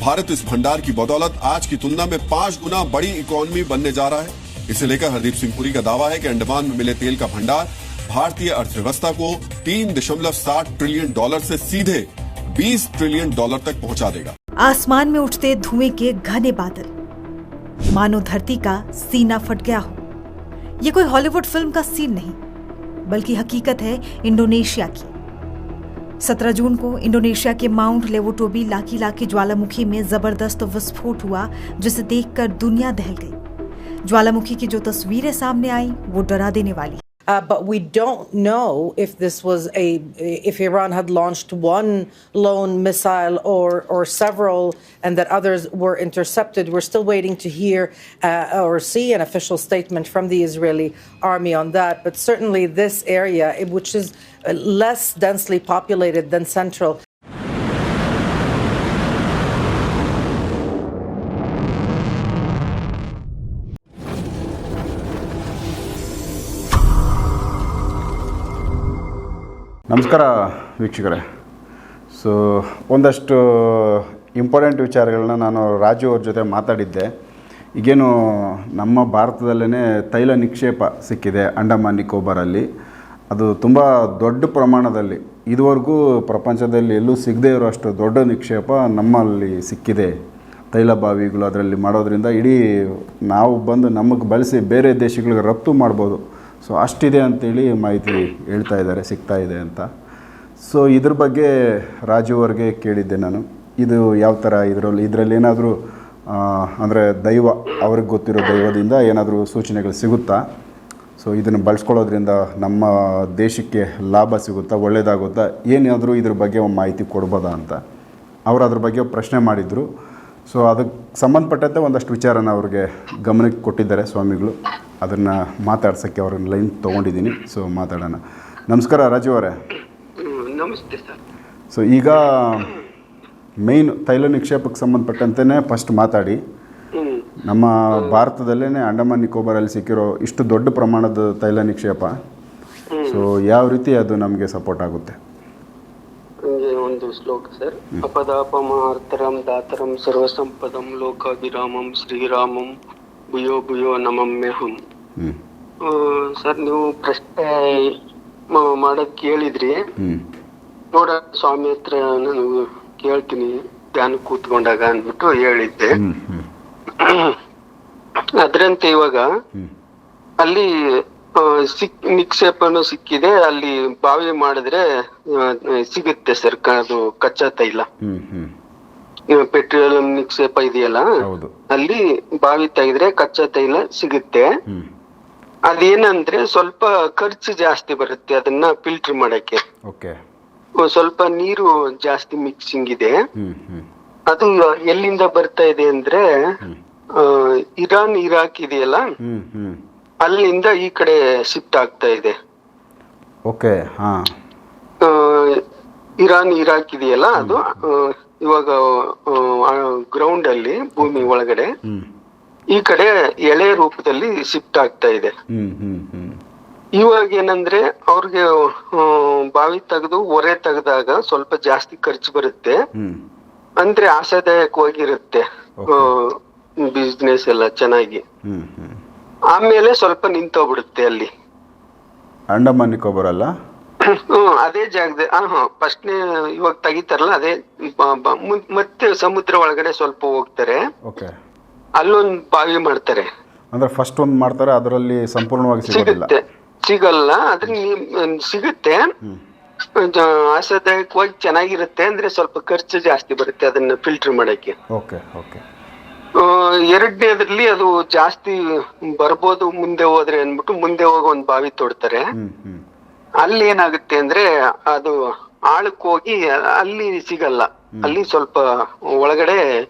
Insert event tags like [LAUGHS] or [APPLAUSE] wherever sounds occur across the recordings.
भारत इस भंडार की बदौलत आज की तुलना में पाँच गुना बड़ी इकोनॉमी बनने जा रहा है। इसे लेकर हरदीप सिंह पुरी का दावा है कि अंडमान में मिले तेल का भंडार भारतीय अर्थव्यवस्था को तीन दशमलव सात ट्रिलियन डॉलर से सीधे बीस ट्रिलियन डॉलर तक पहुँचा देगा। आसमान में उठते धुएँ के घने बादल। मानो धरती का सीना फट गया हो। ये कोई हॉलीवुड फ़िल्म का सीन नहीं, बल्कि हकीकत है इंडोनेशिया की। 17 जून को इंडोनेशिया के माउंट लेवोटोबी लाकी लाकी ज्वालामुखी में ज़बरदस्त विस्फोट हुआ जिसे देखकर दुनिया दहल गई ज्वालामुखी की जो तस्वीरें सामने आई वो डरा देने वाली Uh, but we don't know if this was a if Iran had launched one lone missile or or several, and that others were intercepted. We're still waiting to hear uh, or see an official statement from the Israeli army on that. But certainly, this area, eh, which is uh, less densely populated than central, ನಮಸ್ಕಾರ ವೀಕ್ಷಕರೇ. So ಒಂದಷ್ಟು important ವಿಚಾರಗಳನ್ನ ನಾನು ರಾಜು ಅವ್ರ ಜೊತೆ ಮಾತಾಡಿದ್ದೆ. ಈಗೇನು ನಮ್ಮ ಭಾರತದಲ್ಲೇ ತೈಲ ನಿಕ್ಷೇಪ ಸಿಕ್ಕಿದೆ ಅಂಡಮಾನ್ ನಿಕೋಬಾರಲ್ಲಿ ಅದು ತುಂಬ ದೊಡ್ಡ ಪ್ರಮಾಣದಲ್ಲಿ ಇದುವರೆಗೂ ಪ್ರಪಂಚದಲ್ಲಿ ಎಲ್ಲೂ ಸಿಗದೇ ಇರೋಷ್ಟು ದೊಡ್ಡ ನಿಕ್ಷೇಪ ನಮ್ಮಲ್ಲಿ ಸಿಕ್ಕಿದೆ. ತೈಲ ಬಾವಿಗಳು ಅದರಲ್ಲಿ ಮಾಡೋದ್ರಿಂದ ಇಡೀ ನಾವು ಬಂದು ನಮಗೆ ಬಳಸಿ ಬೇರೆ ದೇಶಗಳಿಗೆ ರಫ್ತು ಮಾಡ್ಬೋದು. ಸೊ ಅಷ್ಟಿದೆ ಅಂತೇಳಿ ಮಾಹಿತಿ ಹೇಳ್ತಾ ಇದ್ದಾರೆ, ಸಿಗ್ತಾ ಇದೆ ಅಂತ. ಸೊ ಇದ್ರ ಬಗ್ಗೆ ರಾಜು ಅವ್ರಿಗೆ ಕೇಳಿದ್ದೆ ನಾನು. ಇದು ಯಾವ ಥರ ಇದರಲ್ಲಿ ಇದರಲ್ಲಿ ಏನಾದರೂ ಅಂದರೆ ದೈವ, ಅವ್ರಿಗೆ ಗೊತ್ತಿರೋ ದೈವದಿಂದ ಏನಾದರೂ ಸೂಚನೆಗಳು ಸಿಗುತ್ತಾ? ಸೊ ಇದನ್ನು ಬಳಸ್ಕೊಳ್ಳೋದ್ರಿಂದ ನಮ್ಮ ದೇಶಕ್ಕೆ ಲಾಭ ಸಿಗುತ್ತಾ ಒಳ್ಳೆಯದಾಗುತ್ತಾ ಏನಾದರೂ ಇದ್ರ ಬಗ್ಗೆ ಒಂದು ಮಾಹಿತಿ ಕೊಡ್ಬೋದಾ ಅಂತ. ಅವರು ಅದ್ರ ಬಗ್ಗೆ ಪ್ರಶ್ನೆ ಮಾಡಿದರು. ಸೊ ಅದಕ್ಕೆ ಸಂಬಂಧಪಟ್ಟಂತೆ ಒಂದಷ್ಟು ವಿಚಾರನ ಅವ್ರಿಗೆ ಗಮನಕ್ಕೆ ಕೊಟ್ಟಿದ್ದಾರೆ ಸ್ವಾಮಿಗಳು. ಅದನ್ನು ಮಾತಾಡ್ಸೋಕ್ಕೆ ಅವ್ರನ್ನ ಲೈನ್ ತೊಗೊಂಡಿದ್ದೀನಿ. ಸೊ ಮಾತಾಡೋಣ. ನಮಸ್ಕಾರ ರಾಜು ಅವರೇ. ನಮಸ್ತೆ ಸರ್. ಸೊ ಈಗ ಮೇಯ್ನ್ ತೈಲ ನಿಕ್ಷೇಪಕ್ಕೆ ಸಂಬಂಧಪಟ್ಟಂತೆ ಫಸ್ಟ್ ಮಾತಾಡಿ. ನಮ್ಮ ಭಾರತದಲ್ಲೇ ಅಂಡಮಾನ್ ನಿಕೋಬಾರಲ್ಲಿ ಸಿಕ್ಕಿರೋ ಇಷ್ಟು ದೊಡ್ಡ ಪ್ರಮಾಣದ ತೈಲ ನಿಕ್ಷೇಪ. ಸೊ ಯಾವ ರೀತಿ ಅದು ನಮಗೆ ಸಪೋರ್ಟ್ ಆಗುತ್ತೆ? ಒಂದು ಶ್ಲೋಕ ಸರ್. ಅಪದಾಪಮಾರ್ತರಂ ದಾತರಂ ಸರ್ವಸಂಪದಂ ಲೋಕಾಭಿರಾಮಂ ಶ್ರೀರಾಮಂ ಭುಯೋ ಭುಯೋ ನಮಮ್ಯಹಂ ಸರ್ ನೀವು ಪ್ರಶ್ನೆ ಮಾಡಕ್ ಕೇಳಿದ್ರಿ. ನೋಡ ಸ್ವಾಮಿ ಹತ್ರ ನಾನು ಕೇಳ್ತೀನಿ. ಧ್ಯಾನ ಕೂತ್ಕೊಂಡಾಗ ಅಂದ್ಬಿಟ್ಟು ಹೇಳಿದ್ದೆ. [COUGHS] ಅದ್ರಂತೆ ಇವಾಗ ಅಲ್ಲಿ ಸಿಕ್ ನಿಕ್ಷೇಪನು ಸಿಕ್ಕಿದೆ. ಅಲ್ಲಿ ಬಾವಿ ಮಾಡಿದ್ರೆ ಸಿಗುತ್ತೆ ಸರ್ ಅದು ಕಚ್ಚಾ ತೈಲ. ಪೆಟ್ರೋಲಿಯಂ ನಿಕ್ಷೇಪ ಇದೆಯಲ್ಲ ಅಲ್ಲಿ ಬಾವಿ ತೆಗೆದ್ರೆ ಕಚ್ಚಾ ತೈಲ ಸಿಗುತ್ತೆ. ಅದೇನಂದ್ರೆ ಸ್ವಲ್ಪ ಖರ್ಚು ಜಾಸ್ತಿ ಬರುತ್ತೆ ಅದನ್ನ ಫಿಲ್ಟರ್ ಮಾಡಕ್ಕೆ. ಸ್ವಲ್ಪ ನೀರು ಜಾಸ್ತಿ ಮಿಕ್ಸಿಂಗ್ ಇದೆ. ಅದು ಎಲ್ಲಿಂದ ಬರ್ತಾ ಇದೆ ಅಂದ್ರೆ ಇರಾನ್ ಇರಾಕ್ ಇದೆಯಲ್ಲ? ಅಲ್ಲಿಂದ ಈ ಕಡೆ ಶಿಫ್ಟ್ ಆಗ್ತಾ ಇದೆ. ಓಕೆ ಇರಾನ್ ಇರಾಕ್ ಇದೆಯಲ್ಲ ಅದು? ಇವಾಗ ಗ್ರೌಂಡ್ ಅಲ್ಲಿ ಭೂಮಿ ಒಳಗಡೆ. ಈ ಕಡೆ ಎಳೆ ರೂಪದಲ್ಲಿ ಶಿಫ್ಟ್ ಆಗ್ತಾ ಇದೆ. ಇವಾಗ ಏನಂದ್ರೆ ಅವ್ರಿಗೆ ಬಾವಿ ತೆಗೆದು ಒರೆ ತೆಗೆದಾಗ ಸ್ವಲ್ಪ ಜಾಸ್ತಿ ಖರ್ಚು ಬರುತ್ತೆ. ಅಂದ್ರೆ ಆಶಾದಾಯಕವಾಗಿರುತ್ತೆ. ಬಿಸ್ನೆಸ್ ಎಲ್ಲ ಚೆನ್ನಾಗಿ. ಆಮೇಲೆ ಸ್ವಲ್ಪ ನಿಂತೋಗ್ಬಿಡುತ್ತೆ ಅಲ್ಲಿ. ಅಂಡಮಾನ್ ಬರಲ್ಲ ಹ್ಮ್ ಅದೇ ಜಾಗದ ಹಾ ಫಸ್ಟ್ನೇ ಇವಾಗ ತೆಗಿತಾರಲ್ಲ ಅದೇ ಬ- ಬ- ಮುನ್- ಮತ್ತೆ ಸಮುದ್ರ ಒಳಗಡೆ ಸ್ವಲ್ಪ ಹೋಗ್ತಾರೆ. ಓಕೆ. ಅಲ್ಲೊಂದು ಬಾವಿ ಮಾಡ್ತಾರೆ. ಅಂದ್ರೆ ಫಸ್ಟ್ ಒಂದು ಮಾಡ್ತಾರೆ ಅದರಲ್ಲಿ ಸಂಪೂರ್ಣವಾಗಿ ಸಿಗೋದಿಲ್ಲ. ಸಿಗುತ್ತೆ. ಸಿಗಲ್ಲ ಅದ್ರಲ್ಲಿ ಸಿಗುತ್ತೆ. ಜ- ಆಶಾದಾಯಕವಾಗಿ ಚೆನ್ನಾಗಿರುತ್ತೆ ಅಂದ್ರೆ ಸ್ವಲ್ಪ ಖರ್ಚು ಜಾಸ್ತಿ ಬರುತ್ತೆ ಅದನ್ನ ಫಿಲ್ಟರ್ ಮಾಡಕ್ಕೆ. Okay okay. ಎರಡನೇದ್ರಲ್ಲಿ ಅದು ಜಾಸ್ತಿ ಬರ್ಬೋದು ಮುಂದೆ ಹೋದ್ರೆ ಅಂದ್ಬಿಟ್ಟು ಮುಂದೆ ಹೋಗಿ ಒಂದ್ ಬಾವಿ ತೋಡ್ತಾರೆ. ಅಲ್ಲಿ ಏನಾಗುತ್ತೆ ಅಂದ್ರೆ ಅದು ಆಳಕ್ ಹೋಗಿ ಅಲ್ಲಿ ಸಿಗಲ್ಲ. ಅಲ್ಲಿ ಸ್ವಲ್ಪ ಒಳಗಡೆ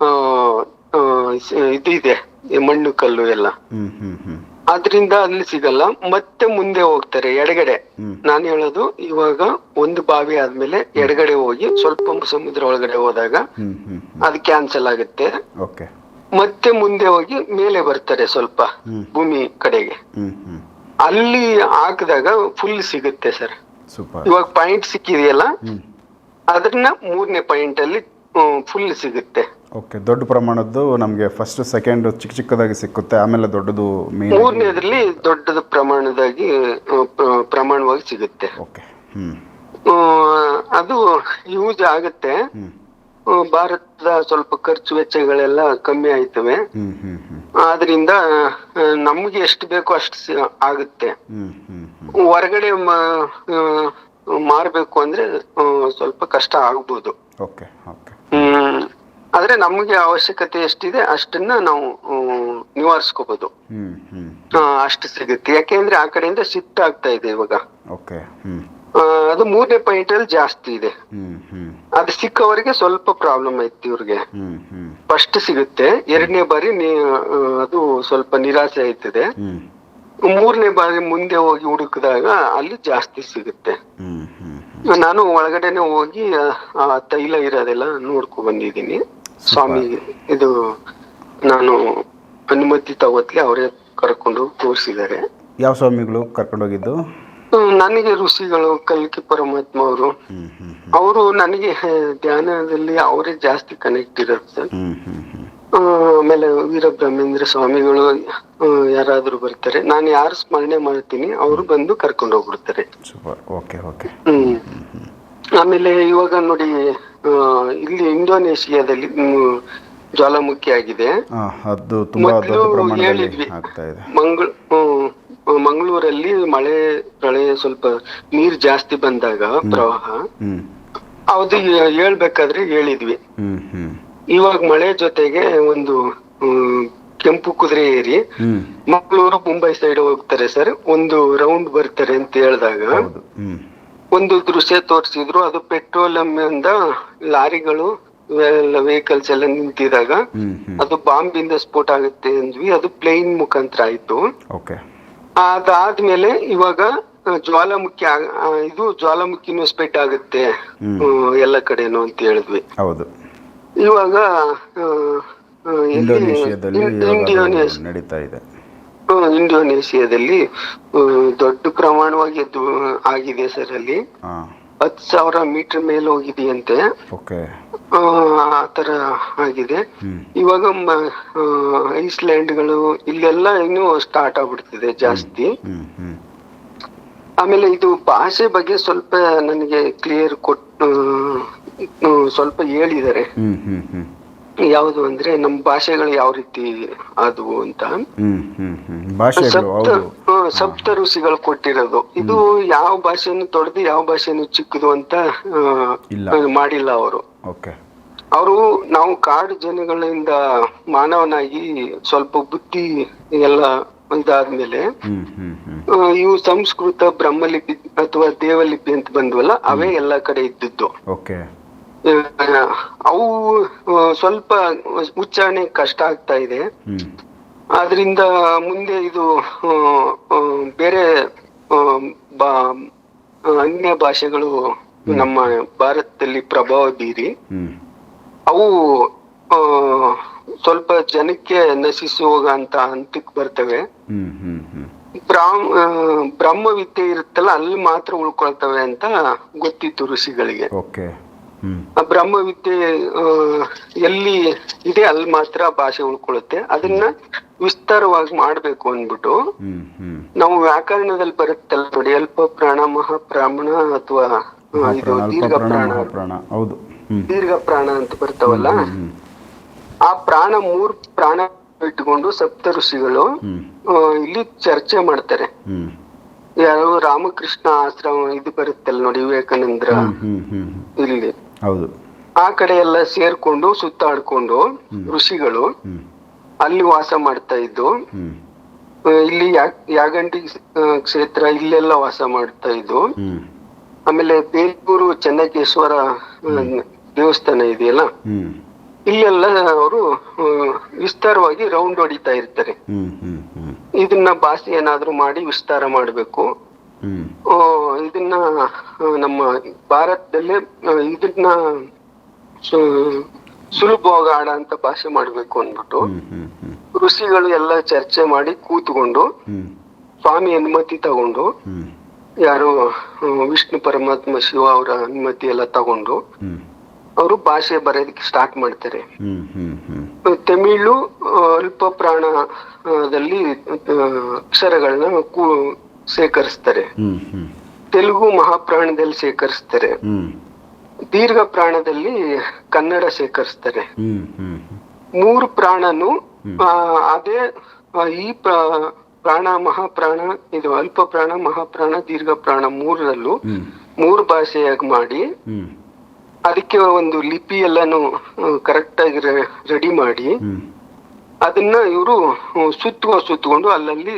ಆ, ಆ, ಇದು ಇದೆ ಈ ಮಣ್ಣು ಕಲ್ಲು ಎಲ್ಲ. ಆದ್ರಿಂದ ಅಲ್ಲಿ ಸಿಗಲ್ಲ. ಮತ್ತೆ ಮುಂದೆ ಹೋಗ್ತಾರೆ ಎಡಗಡೆ. ನಾನು ಹೇಳೋದು ಇವಾಗ ಒಂದು ಬಾವಿ ಆದ್ಮೇಲೆ ಎಡಗಡೆ ಹೋಗಿ ಸ್ವಲ್ಪ ಸಮುದ್ರ ಒಳಗಡೆ ಹೋದಾಗ ಅದು ಕ್ಯಾನ್ಸಲ್ ಆಗುತ್ತೆ. ಮತ್ತೆ ಮುಂದೆ ಹೋಗಿ ಮೇಲೆ ಬರ್ತಾರೆ ಸ್ವಲ್ಪ ಭೂಮಿ ಕಡೆಗೆ. ಅಲ್ಲಿ ಹಾಕಿದಾಗ ಫುಲ್ ಸಿಗುತ್ತೆ ಸರ್ ಇವಾಗ ಪಾಯಿಂಟ್ ಸಿಕ್ಕಿದೆಯಲ್ಲ ಅದನ್ನ ಮೂರನೇ ಪಾಯಿಂಟ್ ಅಲ್ಲಿ ಫುಲ್ ಸಿಗುತ್ತೆ. ಓಕೆ ದೊಡ್ಡ ಪ್ರಮಾಣದ್ದು ನಮಗೆ ಫಸ್ಟ್ ಸೆಕೆಂಡ್ ಚಿಕ್ಕ ಚಿಕ್ಕದಾಗಿ ಸಿಕ್ಕುತ್ತೆ ಆಮೇಲೆ ದೊಡ್ಡದು ಮೇನ್ ಮೂರನೇದ್ರಲ್ಲಿ ದೊಡ್ಡದ ಪ್ರಮಾಣದಾಗಿ ಪ್ರಮಾಣವಾಗಿ ಸಿಗುತ್ತೆ. ಓಕೆ ಅದು ಯೂಸ್ ಆಗುತ್ತೆ. ಭಾರತದ ಸ್ವಲ್ಪ ಖರ್ಚು ವೆಚ್ಚಗಳೆಲ್ಲ ಕಮ್ಮಿ ಆಯ್ತವೆ. ಆದ್ರಿಂದ ನಮ್ಗೆ ಎಷ್ಟು ಬೇಕೋ ಅಷ್ಟು ಆಗುತ್ತೆ. ಹೊರಗಡೆ ಮಾರಬೇಕು ಅಂದ್ರೆ ಸ್ವಲ್ಪ ಕಷ್ಟ ಆಗ್ಬೋದು. ಹ್ಮ್. ಆದ್ರೆ ನಮ್ಗೆ ಅವಶ್ಯಕತೆ ಎಷ್ಟಿದೆ ಅಷ್ಟನ್ನ ನಾವು ನಿವಾರಿಸ್ಕೋಬಹುದು ಅಷ್ಟು ಸಿಗುತ್ತೆ. ಯಾಕೆಂದ್ರೆ ಆ ಕಡೆಯಿಂದ ಶಿಫ್ಟ್ ಆಗ್ತಾ ಇದೆ ಇವಾಗ. ಅದು ಮೂರನೇ ಪಾಯಿಂಟ್ ಅಲ್ಲಿ ಜಾಸ್ತಿ ಇದೆ. ಅದು ಸಿಕ್ಕವರಿಗೆ ಸ್ವಲ್ಪ ಪ್ರಾಬ್ಲಮ್ ಐತಿ ಇವ್ರಿಗೆ. ಫಸ್ಟ್ ಸಿಗುತ್ತೆ. ಎರಡನೇ ಬಾರಿ ಅದು ಸ್ವಲ್ಪ ನಿರಾಸೆ ಆಯ್ತದೆ. ಮೂರನೇ ಬಾರಿ ಮುಂದೆ ಹೋಗಿ ಹುಡುಕಿದಾಗ ಅಲ್ಲಿ ಜಾಸ್ತಿ ಸಿಗುತ್ತೆ. ನಾನು ಒಳಗಡೆನೆ ಹೋಗಿ ಆ, ಆ ತೈಲ ಇರೋದೆಲ್ಲ ನೋಡ್ಕೊ ಬಂದಿದ್ದೀನಿ. ಸ್ವಾಮಿ ಇದು ನಾನು ಅನುಮತಿ ತಗೋತ್ಲೆ ಅವರೇ ಕರ್ಕೊಂಡು ತೋರಿಸಿದ್ದಾರೆ. ಯಾವ ಸ್ವಾಮಿಗಳು ಕರ್ಕೊಂಡೋಗಿದ್ದು? ನನಗೆ ಋಷಿಗಳು ಕಲ್ಕಿ ಪರಮಾತ್ಮ ಅವರು. ಅವರು ನನಗೆ ಧ್ಯಾನದಲ್ಲಿ ಅವರೇ ಜಾಸ್ತಿ ಕನೆಕ್ಟ್ ಇರುತ್ತೆ ಆಮೇಲೆ ವೀರ ಬ್ರಹ್ಮೇಂದ್ರ ಸ್ವಾಮಿಗಳು ಯಾರಾದ್ರೂ ಬರ್ತಾರೆ. ನಾನು ಯಾರು ಸ್ಮರಣೆ ಮಾಡ್ತೀನಿ ಅವರು ಬಂದು ಕರ್ಕೊಂಡು ಹೋಗ್ಬಿಡ್ತಾರೆ ಆಮೇಲೆ ಇವಾಗ ನೋಡಿ ಇಲ್ಲಿ ಇಂಡೋನೇಷಿಯಾದಲ್ಲಿ ಜ್ವಾಲಾಮುಖಿ ಆಗಿದೆ ಅದು ತುಂಬ ದೊಡ್ಡ ಪ್ರಮಾಣದಲ್ಲಿ ಆಗ್ತಾ ಇದೆ. ಮಂಗಳ್ ಹ್ಮ್, ಮಂಗಳೂರಲ್ಲಿ ಮಳೆ ಪ್ರಳಯ ಸ್ವಲ್ಪ ನೀರ್ ಜಾಸ್ತಿ ಬಂದಾಗ ಪ್ರವಾಹ. ಅದು ಹೇಳ್ಬೇಕಾದ್ರೆ ಹೇಳಿದ್ವಿ. ಇವಾಗ ಮಳೆ ಜೊತೆಗೆ ಒಂದು ಕೆಂಪು ಕುದುರೆ ಏರಿ. ಮಂಗಳೂರು ಮುಂಬೈ ಸೈಡ್ ಹೋಗ್ತಾರೆ ಸರ್. ಒಂದು ರೌಂಡ್ ಬರ್ತಾರೆ ಅಂತ ಹೇಳಿದಾಗ ಒಂದು ದೃಶ್ಯ ತೋರಿಸಿದ್ರು. ಅದು ಪೆಟ್ರೋಲಿಯಂ ಇಂದ ಲಾರಿಗಳು ವೆಹಿಕಲ್ಸ್ ಎಲ್ಲ ನಿಂತಿದಾಗ ಅದು ಬಾಂಬ್ ಇಂದ ಸ್ಫೋಟ ಆಗುತ್ತೆ ಅಂದ್ವಿ. ಅದು ಪ್ಲೇನ್ ಮುಖಾಂತರ ಆಯ್ತು. ಅದಾದ್ಮೇಲೆ ಇವಾಗ ಜ್ವಾಲಾಮುಖಿ ಇದು ಜ್ವಾಲಾಮುಖಿನೂ ಸ್ಪೆಟ್ ಆಗುತ್ತೆ. ಎಲ್ಲ ಕಡೆನು ಅಂತ ಹೇಳಿದ್ವಿ. ಹೌದು. ಇವಾಗ? ಇಂಡೋನೇಷಿಯಾದಲ್ಲಿ ನಡೀತಾ ಇದೆ. ಇಂಡೋನೇಷಿಯಾದಲ್ಲಿ ದೊಡ್ಡ ಪ್ರಮಾಣವಾಗಿ ಅದು ಆಗಿದೆ ಸರ್ ಅಲ್ಲಿ. ಹತ್ತು ಹತ್ ಸಾವಿರ ಮೀಟರ್ ಮೇಲೆ ಹೋಗಿದೆಯಂತೆ. ಆತರ ಆಗಿದೆ. ಇವಾಗ ಐಸ್ಲ್ಯಾಂಡ್ಗಳು ಇಲ್ಲೆಲ್ಲ ಇನ್ನು ಸ್ಟಾರ್ಟ್ ಆಗ್ಬಿಡ್ತಿದೆ ಜಾಸ್ತಿ. ಆಮೇಲೆ ಇದು ಭಾಷೆ ಬಗ್ಗೆ ಸ್ವಲ್ಪ ನನಗೆ ಕ್ಲಿಯರ್ ಕೊಟ್ಟು ಸ್ವಲ್ಪ ಹೇಳಿದ್ದಾರೆ. ಯಾವುದು ಅಂದ್ರೆ ನಮ್ಮ ಭಾಷೆಗಳು ಯಾವ ರೀತಿ ಆದವು ಅಂತ. ಸಪ್ತ ಋಷಿಗಳು ಕೊಟ್ಟಿರೋದು. ಇದು ಯಾವ ಭಾಷೆಯನ್ನು ತೊಡೆದು ಯಾವ ಭಾಷೆಯನ್ನು ಚಿಕ್ಕದು ಅಂತ. ಮಾಡಿಲ್ಲ ಅವರು. ಅವರು ನಾವು ಕಾಡು ಜನಗಳಿಂದ ಮಾನವನಾಗಿ ಸ್ವಲ್ಪ ಬುದ್ಧಿ ಎಲ್ಲ ಇದಾದ್ಮೇಲೆ ಇವು ಸಂಸ್ಕೃತ ಬ್ರಹ್ಮಲಿಪಿ ಅಥವಾ ದೇವಲಿಪಿ ಅಂತ ಬಂದ್ವಲ್ಲ ಅವೇ ಎಲ್ಲಾ ಕಡೆ ಇದ್ದಿದ್ದು. ಅವು ಸ್ವಲ್ಪ ಉಚ್ಚಾರಣೆ ಕಷ್ಟ ಆಗ್ತಾ ಇದೆ. ಆದ್ರಿಂದ ಮುಂದೆ ಇದು ಬೇರೆ ಅನ್ಯ ಭಾಷೆಗಳು ನಮ್ಮ ಭಾರತದಲ್ಲಿ ಪ್ರಭಾವ ಬೀರಿ. ಅವು ಸ್ವಲ್ಪ ಜನಕ್ಕೆ ನಶಿಸುವಾಗ ಅಂತ ಹಂತಕ್ಕೆ ಬರ್ತವೆ. ಬ್ರಾಹ್ಮ ಬ್ರಹ್ಮ ವಿದ್ಯೆ ಇರುತ್ತಲ್ಲ ಅಲ್ಲಿ ಮಾತ್ರ ಉಳ್ಕೊಳ್ತವೆ ಅಂತ ಗೊತ್ತಿತ್ತು ಋಷಿಗಳಿಗೆ. ಬ್ರಹ್ಮ ವಿದ್ಯೆ ಎಲ್ಲಿ ಇದೆ ಅಲ್ಲಿ ಮಾತ್ರ ಭಾಷೆ ಉಳ್ಕೊಳ್ಳುತ್ತೆ. ಅದನ್ನ ವಿಸ್ತಾರವಾಗಿ ಮಾಡ್ಬೇಕು ಅಂದ್ಬಿಟ್ಟು ನಾವು ವ್ಯಾಕರಣದಲ್ಲಿ ಬರುತ್ತಲ್ಲ ನೋಡಿ ಅಲ್ಪ ಪ್ರಾಣ ಮಹಾಪ್ರಾಹ್ಮಣ ಅಥವಾ ಇದು ಪ್ರಾಣ ಅಲ್ಪ ದೀರ್ಘ ಪ್ರಾಣ ದೀರ್ಘ ಪ್ರಾಣ ಅಂತ ಬರ್ತಾವಲ್ಲ? ಆ ಪ್ರಾಣ ಮೂರ್ ಪ್ರಾಣ ಇಟ್ಕೊಂಡು ಸಪ್ತ ಋಷಿಗಳು ಇಲ್ಲಿ ಚರ್ಚೆ ಮಾಡ್ತಾರೆ. ಯಾರು ರಾಮಕೃಷ್ಣ ಆಶ್ರಮ ಇದು ಬರುತ್ತಲ್ಲ ನೋಡಿ ವಿವೇಕಾನಂದ್ರ ಇಲ್ಲಿ. ಹೌದು. ಆ ಕಡೆ ಎಲ್ಲ ಸೇರ್ಕೊಂಡು ಸುತ್ತಾಡ್ಕೊಂಡು ಋಷಿಗಳು ಅಲ್ಲಿ ವಾಸ ಮಾಡ್ತಾ ಇದ್ದು ಇಲ್ಲಿ ಯಾಗಂಟಿ ಕ್ಷೇತ್ರ ಇಲ್ಲೆಲ್ಲ ವಾಸ ಮಾಡ್ತಾ ಇದ್ದು ಆಮೇಲೆ ಬೇಲೂರು ಚೆನ್ನಕೇಶ್ವರ ದೇವಸ್ಥಾನ ಇದೆಯಲ್ಲ? ಇಲ್ಲೆಲ್ಲ ಅವರು ವಿಸ್ತಾರವಾಗಿ ರೌಂಡ್ ಹೊಡಿತಾ ಇರ್ತಾರೆ. ಇದನ್ನ ಭಾಷೆ ಏನಾದ್ರೂ ಮಾಡಿ ವಿಸ್ತಾರ ಮಾಡ್ಬೇಕು. ಇದನ್ನ ನಮ್ಮ ಭಾರತದಲ್ಲೇ ಇದನ್ನ ಸುಲಭವಾಗ ಆಡ ಅಂತ ಭಾಷೆ ಮಾಡ್ಬೇಕು ಅಂದ್ಬಿಟ್ಟು ಋಷಿಗಳು ಎಲ್ಲ ಚರ್ಚೆ ಮಾಡಿ ಕೂತ್ಕೊಂಡು ಸ್ವಾಮಿ ಅನುಮತಿ ತಗೊಂಡು ಯಾರು ವಿಷ್ಣು ಪರಮಾತ್ಮ ಶಿವ ಅವರ ಅನುಮತಿ ಎಲ್ಲ ತಗೊಂಡು ಅವರು ಭಾಷೆ ಬರೆಯೋದಕ್ಕೆ ಸ್ಟಾರ್ಟ್ ಮಾಡ್ತಾರೆ. ತಮಿಳು ಅಲ್ಪ ಪ್ರಾಣದಲ್ಲಿ ಅಕ್ಷರಗಳನ್ನ ಸೇಕರಿಸ್ತಾರೆ ತೆಲುಗು ಮಹಾಪ್ರಾಣದಲ್ಲಿ ಸೇಕರಿಸ್ತಾರೆ ದೀರ್ಘ ಪ್ರಾಣದಲ್ಲಿ ಕನ್ನಡ ಸೇಕರಿಸ್ತಾರೆ ಮೂರು ಪ್ರಾಣನು ಅದೇ ಈ ಪ್ರ- ಪ್ರಾಣ ಮಹಾಪ್ರಾಣ ಇದು ಅಲ್ಪ ಪ್ರಾಣ ಮಹಾಪ್ರಾಣ ದೀರ್ಘ ಪ್ರಾಣ ಮೂರರಲ್ಲೂ ಮೂರು ಭಾಷೆಯಾಗಿ ಮಾಡಿ ಅದಕ್ಕೆ ಒಂದು ಲಿಪಿ ಎಲ್ಲಾನು ಕರೆಕ್ಟ್ ಆಗಿ ರೆಡಿ ಮಾಡಿ ಅದನ್ನ ಇವರು ಸುತ್ತುವ ಸುತ್ತಕೊಂಡು ಅಲ್ಲಲ್ಲಿ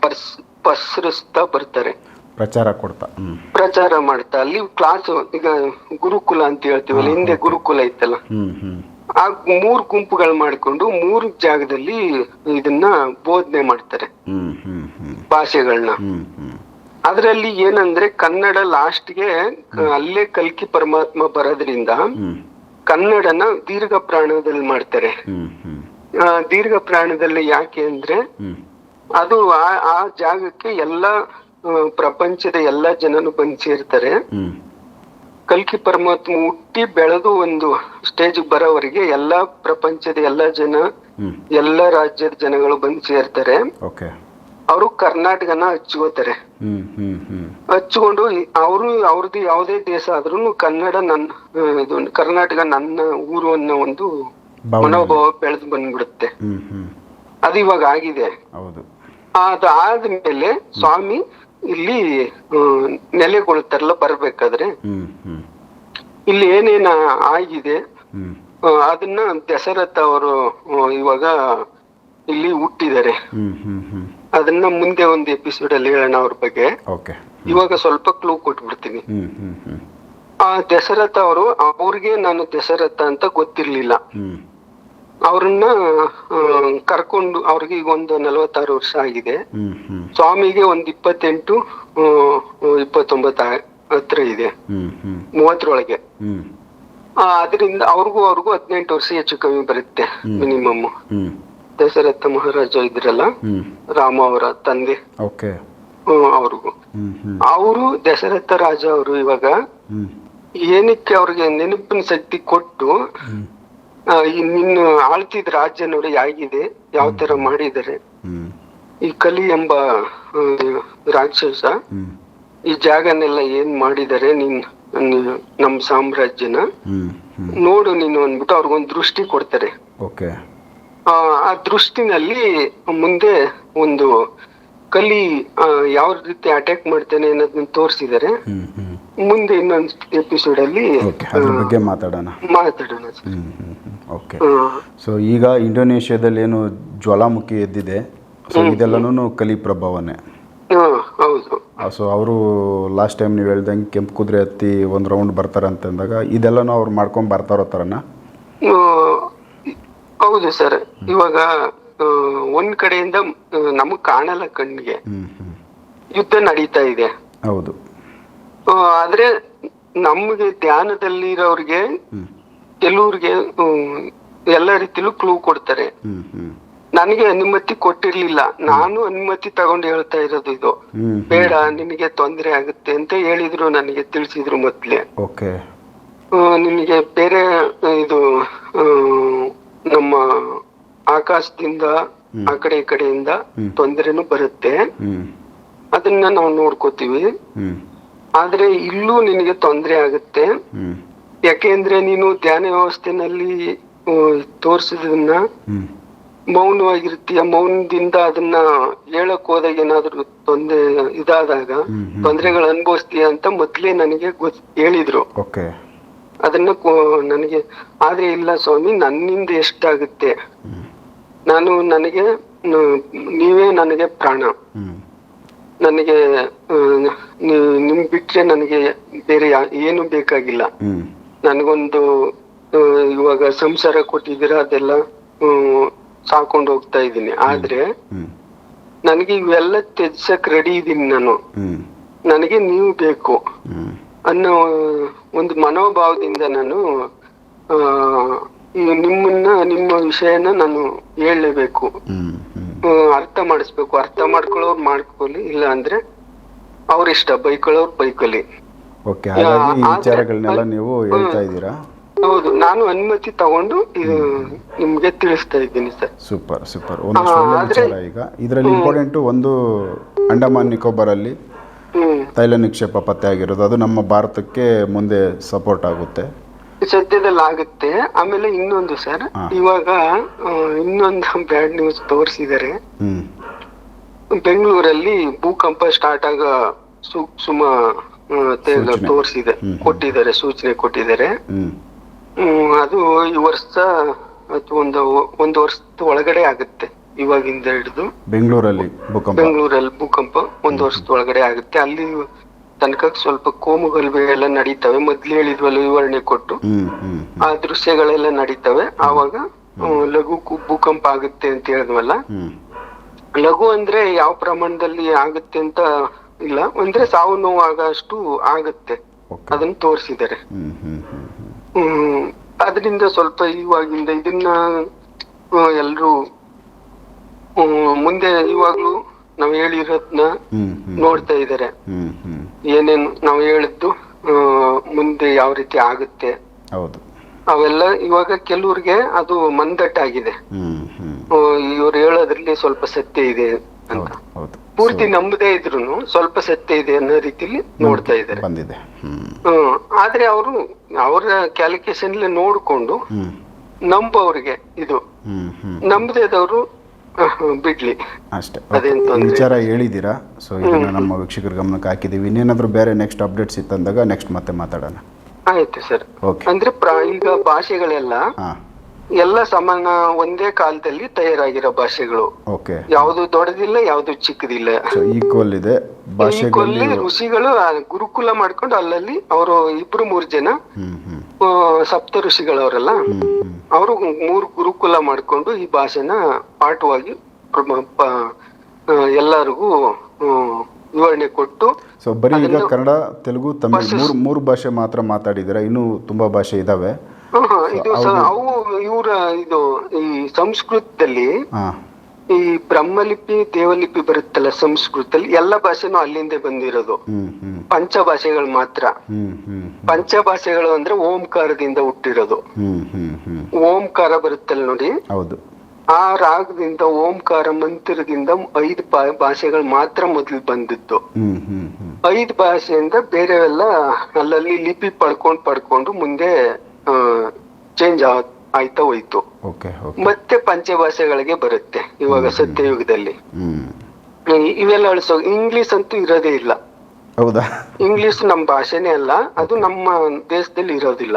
ಪರ್ಸ್ ಪಸರಿಸ್ತಾ ಬರ್ತಾರೆ. ಪ್ರಚಾರ ಕೊಡ್ತಾ ಪ್ರಚಾರ ಮಾಡ್ತಾ ಅಲ್ಲಿ ಕ್ಲಾಸ್ ಈಗ ಗುರುಕುಲ ಅಂತ ಹೇಳ್ತೀವಲ್ಲ ಹಿಂದೆ ಗುರುಕುಲ ಇತ್ತಲ್ಲ. ಆ ಮೂರು ಗುಂಪುಗಳು ಮಾಡಿಕೊಂಡು ಮೂರು ಜಾಗದಲ್ಲಿ ಇದನ್ನ ಬೋಧನೆ ಮಾಡ್ತಾರೆ. ಭಾಷೆಗಳನ್ನ ಅದರಲ್ಲಿ ಏನಂದ್ರೆ ಕನ್ನಡ ಲಾಸ್ಟ್ಗೆ ಅಲ್ಲೇ ಕಲ್ಕಿ ಪರಮಾತ್ಮ ಬರೋದ್ರಿಂದ ಕನ್ನಡನ ದೀರ್ಘ ಪ್ರಾಣದಲ್ಲಿ ಮಾಡ್ತಾರೆ. ದೀರ್ಘ ಪ್ರಾಣದಲ್ಲಿ ಯಾಕೆ ಅಂದ್ರೆ ಅದು ಆ ಆ ಜಾಗಕ್ಕೆ ಎಲ್ಲ ಪ್ರಪಂಚದ ಎಲ್ಲ ಜನನು ಬಂದು ಸೇರ್ತಾರೆ ಕಲ್ಕಿ ಪರಮಾತ್ಮ ಹುಟ್ಟಿ ಬೆಳೆದು ಒಂದು ಸ್ಟೇಜ್ ಬರೋವರೆಗೆ ಎಲ್ಲಾ ಪ್ರಪಂಚದ ಎಲ್ಲಾ ಜನ ಎಲ್ಲಾ ರಾಜ್ಯದ ಜನಗಳು ಬಂದು ಸೇರ್ತಾರೆ. ಅವರು ಕರ್ನಾಟಕನ ಹಚ್ಕೋತಾರೆ ಹಚ್ಕೊಂಡು ಅವರು ಅವ್ರದ್ದು ಯಾವುದೇ ದೇಶ ಆದ್ರೂ ಕನ್ನಡ ನನ್ನ ಇದು ಕರ್ನಾಟಕ ನನ್ನ ಊರು ಅನ್ನೋ ಒಂದು ಮನೋಭಾವ ಬೆಳೆದು ಬಂದ್ಬಿಡುತ್ತೆ. ಅದು ಇವಾಗ ಆಗಿದೆ. ಹೌದು ಅದಾದ್ಮೇಲೆ ಸ್ವಾಮಿ ಇಲ್ಲಿ ನೆಲೆಗೊಳ್ತಾರಲ್ಲ ಬರ್ಬೇಕಾದ್ರೆ. ಇಲ್ಲಿ ಏನೇನ ಆಗಿದೆ ಅದನ್ನ ದಶರಥ ಅವರು ಇವಾಗ ಇಲ್ಲಿ ಹುಟ್ಟಿದ್ದಾರೆ. ಅದನ್ನ ಮುಂದೆ ಒಂದು ಎಪಿಸೋಡ್ ಅಲ್ಲಿ ಹೇಳೋಣ ಅವ್ರ ಬಗ್ಗೆ. ಇವಾಗ ಸ್ವಲ್ಪ ಕ್ಲೂ ಕೊಟ್ಬಿಡ್ತೀನಿ. ಆ ದಶರಥ ಅವರು ಅವ್ರಿಗೆ ನಾನು ದಶರಥ ಅಂತ ಗೊತ್ತಿರ್ಲಿಲ್ಲ. ಅವ್ರನ್ನ ಕರ್ಕೊಂಡು ಅವ್ರಿಗೆ ಈಗ ಒಂದು ನಲವತ್ತಾರು ವರ್ಷ ಆಗಿದೆ. ಸ್ವಾಮಿಗೆ ಒಂದ್ ಇಪ್ಪತ್ತೆಂಟು ಇಪ್ಪತ್ತೊಂಬತ್ತ ಹತ್ರ ಇದೆ. ಮೂವತ್ತರೊಳಗೆ. ಅದರಿಂದ ಅವ್ರಿಗೂ ಅವ್ರಿಗೂ ಹದಿನೆಂಟು ವರ್ಷ ಹೆಚ್ಚು ಕಮ್ಮಿ ಬರುತ್ತೆ ಮಿನಿಮಮ್ ದಸರಥ ದಶರಥ ಮಹಾರಾಜ ಇದ್ರಲ್ಲ ರಾಮ ಅವರ ತಂದೆ. ಅವ್ರಿಗೂ. ಅವರು ದಶರಥ ರಾಜ ಅವರು ಇವಾಗ ಏನಕ್ಕೆ ಅವ್ರಿಗೆ ನೆನಪಿನ ಶಕ್ತಿ ಕೊಟ್ಟು ನಿನ್ನ ಆಳ್ತಿದ್ ರಾಜ್ಯ ನೋಡಿ ಹೇಗಿದೆ ಯಾವ ತರ ಮಾಡಿದ್ದಾರೆ? ಈ ಕಲಿ ಎಂಬ ರಾಕ್ಷಸ ಈ ಜಾಗನೆಲ್ಲ ಏನ್ ಮಾಡಿದ್ದಾರೆ ನಿನ್ ನಮ್ಮ ನಮ್ ಸಾಮ್ರಾಜ್ಯನ? ನೋಡು ನೀನು ಅಂದ್ಬಿಟ್ಟು ಅವ್ರಿಗೊಂದು ದೃಷ್ಟಿ ಕೊಡ್ತಾರೆ. ಆ ದೃಷ್ಟಿನಲ್ಲಿ ಮುಂದೆ ಒಂದು ಕಲಿ ಯಾವ ರೀತಿ ಅಟ್ಯಾಕ್ ಮಾಡ್ತೇನೆ ಅನ್ನೋದನ್ನ ತೋರಿಸಿದ್ದಾರೆ ಹ್ಞೂ ಮುಂದೆ ಇನ್ನೊಂದು ಎಪಿಸೋಡ್ ಅಲ್ಲಿ ಮಾತಾಡೋಣ. ಮಾತಾಡೋಣ ಓಕೆ. ಸೊ ಈಗ ಇಂಡೋನೇಷ್ಯಾದಲ್ಲಿ ಏನು ಜ್ವಾಲಾಮುಖಿ ಎದ್ದಿದೆ. ಸೊ ಇದೆಲ್ಲನೂ ಕಲಿ ಪ್ರಭಾವನೆ ಹೌದು. ಸೊ ಅವರು ಲಾಸ್ಟ್ ಟೈಮ್ ನೀವು ಹೇಳ್ದಂಗೆ ಕೆಂಪು ಕುದುರೆ ಹತ್ತಿ ಒಂದು ರೌಂಡ್ ಬರ್ತಾರೆ ಅಂತಂದಾಗ ಇದೆಲ್ಲನೂ ಅವ್ರು ಮಾಡ್ಕೊಂಡು ಬರ್ತಾರೋ ಥರನ ಹೌದು ಸರ್. ಇವಾಗ ಒಂದ್ ಕಡೆಯಿಂದ ನಮಗ್ ಕಾಣಲ್ಲ ಕಣ್ಣಿಗೆ ಯುದ್ಧ ನಡೀತಾ ಇದೆ. ಹೌದು. ಆದ್ರೆ ನಮ್ಗೆ ಧ್ಯಾನದಲ್ಲಿರೋರ್ಗೆ ಕೆಲವ್ರಿಗೆ ಎಲ್ಲ ರೀತಿಲೂ ಕ್ಲೂ ಕೊಡ್ತಾರೆ. ನನಗೆ ಅನುಮತಿ ಕೊಟ್ಟಿರ್ಲಿಲ್ಲ. ನಾನು ಅನುಮತಿ ತಗೊಂಡು ಹೇಳ್ತಾ ಇರೋದು ಇದು. ಬೇಡ ನಿನಗೆ ತೊಂದರೆ ಆಗುತ್ತೆ ಅಂತ ಹೇಳಿದ್ರು ನನಗೆ ತಿಳಿಸಿದ್ರು ಮೊದ್ಲೇ. ನಿನಗೆ ಬೇರೆ ಇದು ನಮ್ಮ ಆಕಾಶದಿಂದ ಆ ಕಡೆ ಈ ಕಡೆಯಿಂದ ತೊಂದರೆನು ಬರುತ್ತೆ. ಅದನ್ನ ನಾವು ನೋಡ್ಕೋತೀವಿ. ಆದ್ರೆ ಇಲ್ಲೂ ನಿನಗೆ ತೊಂದರೆ ಆಗುತ್ತೆ. ಯಾಕೆಂದ್ರೆ ನೀನು ಧ್ಯಾನ ವ್ಯವಸ್ಥೆನಲ್ಲಿ ತೋರಿಸಿದನ್ನ ಮೌನವಾಗಿರ್ತೀಯ. ಮೌನದಿಂದ ಅದನ್ನ ಹೇಳಕ್ ಹೋದಾಗ ಏನಾದ್ರು ತೊಂದರೆ ಇದಾದಾಗ ತೊಂದರೆಗಳು ಅನುಭವಿಸ್ತೀಯ ಅಂತ ಮೊದ್ಲೇ ನನಗೆ ಹೇಳಿದ್ರು. ಅದನ್ನ ನನಗೆ ಆದ್ರೆ ಇಲ್ಲ ಸ್ವಾಮಿ ನನ್ನಿಂದ ಎಷ್ಟಾಗುತ್ತೆ? ನಾನು ನನಗೆ ನೀವೇ ನನಗೆ ಪ್ರಾಣ. ನನಗೆ ನಿಮ್ ಬಿಟ್ರೆ ನನಗೆ ಬೇರೆ ಏನು ಬೇಕಾಗಿಲ್ಲ. ನನಗೊಂದು ಇವಾಗ ಸಂಸಾರ ಕೊಟ್ಟಿದ್ದೀರಾ ಅದೆಲ್ಲ ಹ್ಮ್, ಸಾಕೊಂಡು ಹೋಗ್ತಾ ಇದ್ದೀನಿ. ಆದ್ರೆ ನನಗೆ ಇವೆಲ್ಲ ತೆಜ್ಸಕ್ ರೆಡಿ ಇದ್ದೀನಿ ನಾನು. ನನಗೆ ನೀವು ಬೇಕು. ಅನ್ನೋ ಒಂದು ಮನೋಭಾವದಿಂದ ನಾನು ನಿಮ್ಮನ್ನ ನಿಮ್ಮ ವಿಷಯನ ನಾನು ಹೇಳಲೇಬೇಕು. ಅರ್ಥ ಮಾಡಿಸ್ಬೇಕು. ಅರ್ಥ ಮಾಡ್ಕೊಳ್ಳೋರು ಮಾಡ್ಕೊಳ್ಳಿ. ಇಲ್ಲ ಅಂದ್ರೆ ಅವ್ರ ಇಷ್ಟ ಬೈಕೊಳ್ಳೋರು ಬೈಕೊಳ್ಳಿ. ಓಕೆ ಹಾಗಾಗಿ ಈ ವಿಚಾರಗಳನ್ನೆಲ್ಲ ನೀವು ಹೇಳ್ತಾ ಇದ್ದೀರಾ? ಹೌದು ನಾನು ಅನುಮತಿ ತಗೊಂಡು ಇದು ನಿಮ್ಗೆ ತಿಳಿಸ್ತಾ ಇದ್ದೀನಿ ಸರ್. Super super. ಒಂದು ವಿಚಾರ ಈಗ. ಇದರಲ್ಲಿ ಇಂಪಾರ್ಟೆಂಟ್ ಒಂದು ಅಂಡಮಾನ್ ನಿಕೋಬಾರ್ ಅಲ್ಲಿ ತೈಲ ನಿಕ್ಷೇಪ ಪತ್ತೆ ಆಗಿರೋದು ಅದು ನಮ್ಮ ಭಾರತಕ್ಕೆ ಮುಂದೆ ಸಪೋರ್ಟ್ ಆಗುತ್ತೆ. ಸದ್ಯದಲ್ಲಿ ಆಗುತ್ತೆ. ಆಮೇಲೆ ಇನ್ನೊಂದು ಸರ್. ಇವಾಗ ಇನ್ನೊಂದು [LAUGHS] ಬ್ಯಾಡ್ ನ್ಯೂಸ್ ತೋರಿಸಿದ್ದಾರೆ. ಬೆಂಗಳೂರಲ್ಲಿ ಭೂಕಂಪ ಸ್ಟಾರ್ಟ್ ಆಗ ಸುಮ ಆ, ತೆ- ತೋರಿಸಿದೆ. ಕೊಟ್ಟಿದ್ದಾರೆ ಸೂಚನೆ ಕೊಟ್ಟಿದ್ದಾರೆ. ಅದು ಈ ವರ್ಷ ಅಥವಾ ಒಂದು ಒಂದು ವರ್ಷದ ಒಳಗಡೆ ಆಗುತ್ತೆ ಇವಾಗಿಂದ ಹಿಡಿದು. ಬೆಂಗಳೂರಲ್ಲಿ ಬೆಂಗಳೂರಲ್ಲಿ ಭೂಕಂಪ ಒಂದು ವರ್ಷದ ಒಳಗಡೆ ಆಗುತ್ತೆ. ಅಲ್ಲಿ ತನಕ ಸ್ವಲ್ಪ ಕೋಮುಗಲಭೆ ಎಲ್ಲ ನಡೀತವೆ. ಮೊದ್ಲು ಹೇಳಿದ್ವಲ್ಲ ವಿವರಣೆ ಕೊಟ್ಟು. ಆ ದೃಶ್ಯಗಳೆಲ್ಲ ನಡೀತವೆ. ಆವಾಗ ಲಘು ಭೂಕಂಪ ಆಗುತ್ತೆ ಅಂತ ಹೇಳಿದ್ವಲ್ಲ. ಲಘು ಅಂದ್ರೆ ಯಾವ ಪ್ರಮಾಣದಲ್ಲಿ ಆಗುತ್ತೆ ಅಂತ ಇಲ್ಲ ಅಂದ್ರೆ ಸಾವು ನೋವು ಆಗಷ್ಟು ಆಗುತ್ತೆ ಅದನ್ನ ತೋರಿಸಿದ್ದಾರೆ. ಹ್ಮ್ ಅದರಿಂದ ಸ್ವಲ್ಪ ಇವಾಗಿಂದ ಇದನ್ನ ಎಲ್ರು ಮುಂದೆ ಇವಾಗ್ಲೂ ನಾವ್ ಹೇಳಿರೋದ್ನ ನೋಡ್ತಾ ಹ್ಮ್ ಏನೇನು ನಾವು ಹೇಳಿದ್ದು ಮುಂದೆ ಯಾವ ರೀತಿ ಆಗುತ್ತೆ. ಹೌದು. ಅವೆಲ್ಲ ಇವಾಗ ಕೆಲವ್ರಿಗೆ ಅದು ಮಂದಟ್ಟಾಗಿದೆ. ಇವ್ರು ಹೇಳೋದ್ರಲ್ಲಿ ಸ್ವಲ್ಪ ಸತ್ಯ ಇದೆ ಅಂತ. ಪೂರ್ತಿ ನಂಬದೇ ಇದ್ರು ಸ್ವಲ್ಪ ಸತ್ಯ ಇದೆ ಅನ್ನೋ ರೀತಿಲಿ ನೋಡ್ತಾ ಇದ್ದಾರೆ. ಬಂದಿದೆ. ಆದ್ರೆ ಅವರು ಅವರ ಕ್ಯಾಲ್ಕುಲೇಷನ್ ನೋಡ್ಕೊಂಡು ಹ್ಮ್. ನಂಬೋರ್ಗೆ ಇದು. ನಂಬದೇದವರು ಬಿಡ್ಲಿ. ಅಷ್ಟೇ. ವಿಚಾರ ಹೇಳಿದ್ದೀರಾ? ಸೊ ಇದನ್ನ ನಮ್ಮ ವೀಕ್ಷಕರ ಗಮನಕ್ಕೆ ಹಾಕಿದೀವಿ ಇನ್ನೇನಾದರೂ ಬೇರೆ ನೆಕ್ಸ್ಟ್ ಅಪ್ಡೇಟ್ಸ್ ಇತ್ತಂದಾಗ ನೆಕ್ಸ್ಟ್ ಮತ್ತೆ ಮಾತಾಡೋಣ. ಆಯ್ತು ಸರ್. ಅಂದ್ರೆ ಈಗ ಭಾಷೆಗಳೆಲ್ಲ ಎಲ್ಲ ಸಮಾನ ಒಂದೇ ಕಾಲದಲ್ಲಿ ತಯಾರಾಗಿರೋ ಭಾಷೆಗಳು. ಓಕೆ ಯಾವುದು ದೊಡ್ಡದಿಲ್ಲ ಯಾವುದು ಚಿಕ್ಕದಿಲ್ಲ. ಈಕ್ವಲ್ ಇದೆ. ಈ ಭಾಷೆಗಳಲ್ಲಿ ಋಷಿಗಳು ಆ ಗುರುಕುಲ ಮಾಡ್ಕೊಂಡು ಅಲ್ಲಲ್ಲಿ ಅವರು ಇಬ್ರು ಮೂರ್ ಜನ ಸಪ್ತ ಋಷಿಗಳವರಲ್ಲ ಅವರು ಮೂರು ಗುರುಕುಲ ಮಾಡ್ಕೊಂಡು ಈ ಭಾಷೆನ ಪಾಠವಾಗಿ ಎಲ್ಲರಿಗೂ ವಿವರಣೆ ಕೊಟ್ಟು ಸೊ ಬರೀ ಈಗ ಕನ್ನಡ ತೆಲುಗು ತಮಿಳು ಮೂರು ಮೂರು ಭಾಷೆ ಮಾತ್ರ ಮಾತಾಡಿದ್ರೆ ಇನ್ನೂ ತುಂಬಾ ಭಾಷೆ ಇದಾವೆ. ಅವು ಇವರ ಇದು ಈ ಸಂಸ್ಕೃತದಲ್ಲಿ ಈ ಬ್ರಹ್ಮಲಿಪಿ ದೇವಲಿಪಿ ಬರುತ್ತಲ್ಲ ಸಂಸ್ಕೃತದಲ್ಲಿ ಎಲ್ಲ ಭಾಷೆನೂ ಅಲ್ಲಿಂದ ಬಂದಿರೋದು. ಹ್ಮ್ ಹ್ಮ್. ಪಂಚ ಭಾಷೆಗಳು ಮಾತ್ರ. ಹ್ಮ್ ಹ್ಮ್ ಪಂಚ ಭಾಷೆಗಳು ಅಂದ್ರೆ ಓಂಕಾರದಿಂದ ಹುಟ್ಟಿರೋದು. ಓಂಕಾರ ಬರುತ್ತಲ್ಲ ನೋಡಿ. ಹೌದು. ಆ ರಾಗದಿಂದ ಓಂಕಾರ ಮಂತ್ರದಿಂದ ಐದು ಭಾಷೆಗಳು ಮಾತ್ರ ಮೊದಲು ಬಂದಿತ್ತು ಐದು ಭಾಷೆಯಿಂದ ಬೇರೆವೆಲ್ಲ ಅಲ್ಲಲ್ಲಿ ಲಿಪಿ ಪಡ್ಕೊಂಡ್ ಪಡ್ಕೊಂಡು ಮುಂದೆ ಚೇಂಜ್ ಆಯ್ತಾ ಹೋಯ್ತು. ಮತ್ತೆ ಪಂಚಭಾಷೆಗಳಿಗೆ ಬರುತ್ತೆ ಇವಾಗ ಸತ್ಯಯುಗದಲ್ಲಿ. ಇವೆಲ್ಲ ಅಳಿಸೋ ಇಂಗ್ಲಿಷ್ ಅಂತೂ ಇರೋದೇ ಇಲ್ಲ. ಹೌದಾ? ಇಂಗ್ಲಿಷ್ ನಮ್ ಭಾಷೆನೇ ಅಲ್ಲ ಅದು ನಮ್ಮ ದೇಶದಲ್ಲಿ ಇರೋದಿಲ್ಲ.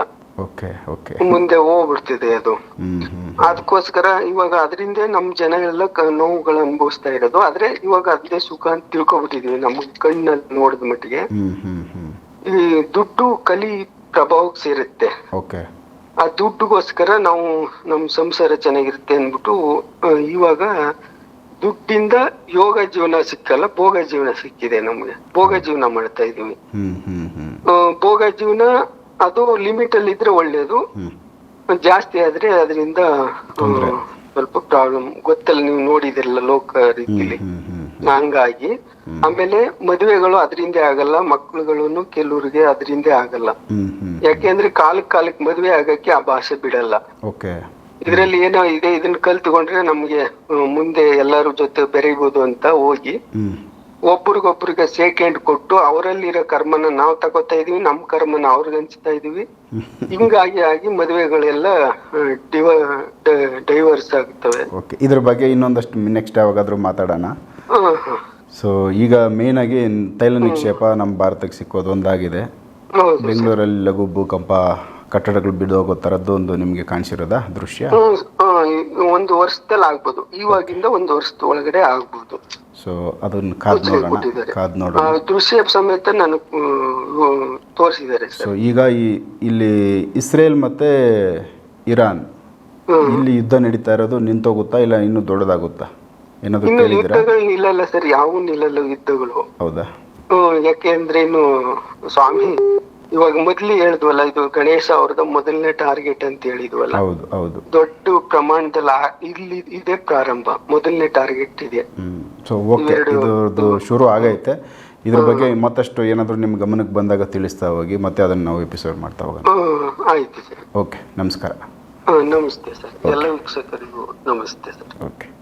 ಮುಂದೆ ಹೋಗ್ಬಿಡ್ತಿದೆ ಅದು. ಅದಕ್ಕೋಸ್ಕರ ಇವಾಗ ಅದರಿಂದ ನಮ್ ಜನಗಳೆಲ್ಲ ನೋವುಗಳು ಅನುಭವಿಸ್ತಾ ಇರೋದು. ಆದ್ರೆ ಇವಾಗ ಅದೇ ಸುಖ ಅಂತ ತಿಳ್ಕೊಬಿಟ್ಟಿದೀವಿ ನಮ್ ಕಣ್ಣಲ್ಲಿ ನೋಡಿದ ಮಟ್ಟಿಗೆ. ಈ ದುಡ್ಡು ಕಲಿ ಪ್ರಭಾವಕ್ಕೆ ಸೇರುತ್ತೆ. ಆ ದುಡ್ಡುಗೋಸ್ಕರ ನಾವು ನಮ್ಮ ಸಂಸಾರ ಚೆನ್ನಾಗಿರುತ್ತೆ ಅಂದ್ಬಿಟ್ಟು ಇವಾಗ ದುಡ್ಡಿಂದ ಯೋಗ ಜೀವನ ಸಿಕ್ಕಲ್ಲ ಭೋಗ ಜೀವನ ಸಿಕ್ಕಿದೆ ನಮ್ಗೆ. ಭೋಗ ಜೀವನ ಮಾಡ್ತಾ ಇದೀವಿ ಭೋಗ ಜೀವನ ಅದು ಲಿಮಿಟ್ ಅಲ್ಲಿ ಇದ್ರೆ ಒಳ್ಳೇದು. ಜಾಸ್ತಿ ಆದ್ರೆ ಅದರಿಂದ ಸ್ವಲ್ಪ ಪ್ರಾಬ್ಲಮ್. ಗೊತ್ತಲ್ಲ ನೀವು ನೋಡಿದಿರಲ್ಲ ಲೋಕ ರೀತಿಲಿ. ಹಂಗಾಗಿ ಆಮೇಲೆ ಮದುವೆಗಳು ಅದರಿಂದ ಆಗಲ್ಲ ಮಕ್ಕಳುಗಳನ್ನು ಕೆಲವ್ರಿಗೆ ಅದರಿಂದ ಆಗಲ್ಲ. ಯಾಕೆಂದ್ರೆ ಕಾಲಕ್ಕೆ ಕಾಲಕ್ ಮದುವೆ ಆಗಕ್ಕೆ ಆ ಭಾಷೆ ಬಿಡಲ್ಲ. ಇದರಲ್ಲಿ ಏನೋ ಇದೆ ಇದನ್ನ ಕಲ್ತ್ಕೊಂಡ್ರೆ ನಮ್ಗೆ ಮುಂದೆ ಎಲ್ಲರ ಜೊತೆ ಬೆರೆಯಬಹುದು ಅಂತ ಹೋಗಿ ಒಬ್ರಿಗೊಬ್ರಿಗೆ ಸೆಕೆಂಡ್ ಕೊಟ್ಟು ಅವರಲ್ಲಿರೋ ಕರ್ಮನ ನಾವು ತಗೋತಾ ಇದೀವಿ ನಮ್ ಕರ್ಮನ ಅವ್ರಿಗೆ ಹಂಚ್ತಾ ಇದೀವಿ. ಹಿಂಗಾಗಿ ಆಗಿ ಮದುವೆಗಳೆಲ್ಲ ಡೈವರ್ಸ್ ಆಗ್ತವೆ. ಇದ್ರ ಬಗ್ಗೆ ಇನ್ನೊಂದಷ್ಟು ನೆಕ್ಸ್ಟ್ ಯಾವಾಗಾದ್ರೂ ಮಾತಾಡೋಣ. ಸೊ ಈಗ ಮೇಯ್ನಾಗಿ ತೈಲ ನಿಕ್ಷೇಪ ನಮ್ಮ ಭಾರತಕ್ಕೆ ಸಿಕ್ಕೋದು ಒಂದಾಗಿದೆ. ಬೆಂಗಳೂರಲ್ಲಿ ಲಘು ಭೂಕಂಪ ಕಟ್ಟಡಗಳು ಬಿಡೋಗೋ ತರದ್ದು ಒಂದು ನಿಮಗೆ ಕಾಣಿಸಿರೋದ ದೃಶ್ಯ? ಒಂದು ವರ್ಷದಲ್ಲಿ ಆಗ್ಬೋದು. ಇವಾಗಿಂದ ಒಂದು ವರ್ಷದ ಒಳಗಡೆ ಆಗ್ಬೋದು. ಸೊ ಅದನ್ನ ಕಾದ್ ನೋಡೋಣ. ಕಾದ್ ನೋಡೋಣ. ದೃಶ್ಯ ಸಮೇತ ನಾನು ತೋರಿಸಿದ್ದಾರೆ ಸೊ ಈಗ ಈ ಇಲ್ಲಿ ಇಸ್ರೇಲ್ ಮತ್ತೆ ಇರಾನ್ ಇಲ್ಲಿ ಯುದ್ಧ ನಡೀತಾ ಇರೋದು ನಿಂತೋಗುತ್ತಾ ಇಲ್ಲ ಇನ್ನೂ ದೊಡ್ಡದಾಗುತ್ತಾ? ಏನಾದರೂ ಕೇಳಿದ್ದೀರಾ? ಯುದ್ಧಗಳು ನಿಲ್ಲಲ್ಲ ಸರ್ ಯಾವ ನಿಲ್ಲಲ್ಲ ಯುದ್ಧಗಳು. ಹೌದಾ? ಯಾಕೆಂದ್ರೆ ಇನ್ನು ಸ್ವಾಮಿ ಇವಾಗ ಮೊದ್ಲು ಹೇಳಿದ್ವಲ್ಲ ಇದು ಗಣೇಶ ಅವ್ರದ ಮೊದಲನೇ ಟಾರ್ಗೆಟ್ ಅಂತ ಹೇಳಿದ್ವಲ್ಲ. ಹೌದು ಹೌದು. ದೊಡ್ಡ ಪ್ರಮಾಣದಲ್ಲಿ ಆ- ಇಲ್ಲಿ ಇದೇ ಪ್ರಾರಂಭ ಮೊದಲನೇ ಟಾರ್ಗೆಟ್ ಇದೆ. ಸೊ ಓಕೆ ಇದ್ರದ್ದು ಶುರು ಆಗೈತೆ. ಇದ್ರ ಬಗ್ಗೆ ಮತ್ತಷ್ಟು ಏನಾದರೂ ನಿಮ್ಮ ಗಮನಕ್ಕೆ ಬಂದಾಗ ತಿಳಿಸ್ತಾ ಹೋಗಿ ಮತ್ತೆ ಅದನ್ನ ನಾವು ಎಪಿಸೋಡ್ ಮಾಡ್ತಾ ಹೋಗೋಣ. ಆಯ್ತು ಸರ್. ಓಕೆ ನಮಸ್ಕಾರ. ನಮಸ್ತೆ ಸರ್. ಎಲ್ಲ ವೀಕ್ಷಕರಿಗೂ ನಮಸ್ತೆ ಸರ್. ಓಕೆ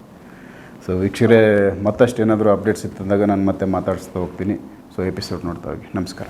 ಸೊ ವೀಕ್ಷಕರೇ ಮತ್ತಷ್ಟು ಏನಾದರೂ ಅಪ್ಡೇಟ್ಸ್ ಇತ್ತಂದಾಗ ನಾನು ಮತ್ತೆ ಮಾತಾಡಿಸ್ತಾ ಹೋಗ್ತೀನಿ. ಸೊ ಎಪಿಸೋಡ್ ನೋಡ್ತಾ ಹೋಗಿ. ನಮಸ್ಕಾರ.